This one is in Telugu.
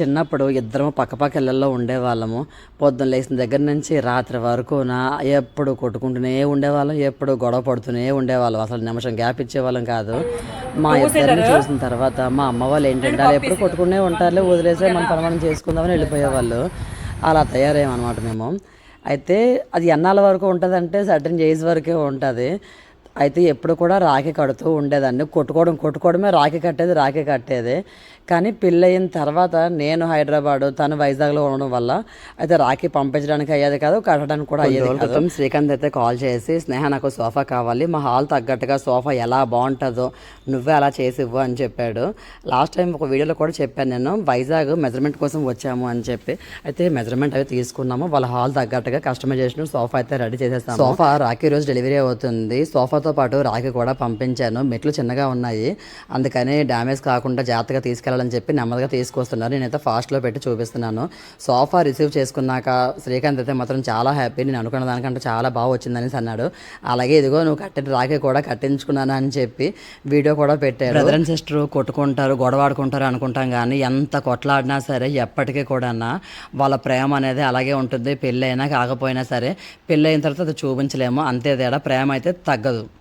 చిన్నప్పుడు ఇద్దరం పక్కపక్క ఇళ్ళల్లో ఉండేవాళ్ళము. పొద్దున్న లేచిన దగ్గర నుంచి రాత్రి వరకు నా ఎప్పుడు కొట్టుకుంటూనే ఉండేవాళ్ళం ఎప్పుడు గొడవ పడుతూనే ఉండేవాళ్ళం. అసలు నిమిషం గ్యాప్ ఇచ్చేవాళ్ళం కాదు. మా ఇద్దరిని చూసిన తర్వాత మా అమ్మ వాళ్ళు ఏంటంటే వాళ్ళు ఎప్పుడు కొట్టుకునే ఉంటారులే వదిలేసే మన పని మనం చేసుకుందామని వెళ్ళిపోయేవాళ్ళు. అలా తయారయ్యామన్నమాట మేము. అయితే అది ఎన్నాళ్ళ వరకు ఉంటుందంటే సర్టన్ ఏజ్ వరకే ఉంటుంది. అయితే ఎప్పుడు కూడా రాఖీ కడుతూ ఉండేదాన్ని. కొట్టుకోవడం కొట్టుకోవడమే రాఖీ కట్టేది రాఖీ కట్టేది. కానీ పెళ్ళయిన తర్వాత నేను హైదరాబాద్ తను వైజాగ్లో ఉండడం వల్ల అయితే రాఖీ పంపించడానికి అయ్యేది కాదు కట్టడానికి కూడా అయ్యేది కాదు. శ్రీకాంత్ అయితే కాల్ చేసి స్నేహ నాకు సోఫా కావాలి మా హాల్ తగ్గట్టుగా సోఫా ఎలా బాగుంటుందో నువ్వే అలా చేసి ఇవ్వు అని చెప్పాడు. లాస్ట్ టైం ఒక వీడియోలో కూడా చెప్పాను నేను వైజాగ్ మెజర్మెంట్ కోసం వచ్చాము అని చెప్పి. అయితే మెజర్మెంట్ అవి తీసుకున్నాము వాళ్ళ హాల్ తగ్గట్టుగా కస్టమైజేషన్ సోఫా అయితే రెడీ చేసేస్తాము సోఫా రాఖీ రోజు డెలివరీ అవుతుంది. సోఫాతో పాటు రాఖీ కూడా పంపించాను. మెట్లు చిన్నగా ఉన్నాయి. అందుకని డ్యామేజ్ కాకుండా జాగ్రత్తగా తీసుకెళ్ళాలని చెప్పి నెమ్మదిగా తీసుకొస్తున్నారు. నేనైతే ఫాస్ట్లో పెట్టి చూపిస్తున్నాను. సోఫా రిసీవ్ చేసుకున్నాక శ్రీకాంత్ అయితే మాత్రం చాలా హ్యాపీ నేను అనుకున్న దానికంటే చాలా బాగా వచ్చిందని అన్నాడు. అలాగే ఇదిగో నువ్వు కట్టిన రాఖీ కూడా కట్టించుకున్నాను అని చెప్పి వీడియో కూడా పెట్టాడు బ్రదర్ అండ్ సిస్టర్ కొట్టుకుంటారు గొడవాడుకుంటారు అనుకుంటాం కానీ ఎంత కొట్లాడినా సరే ఎప్పటికీ కూడా వాళ్ళ ప్రేమ అనేది అలాగే ఉంటుంది. పెళ్ళైనా కాకపోయినా సరే పెళ్ళైన తర్వాత అది చూపించలేము. అంతే తేడా. ప్రేమ అయితే తగ్గదు.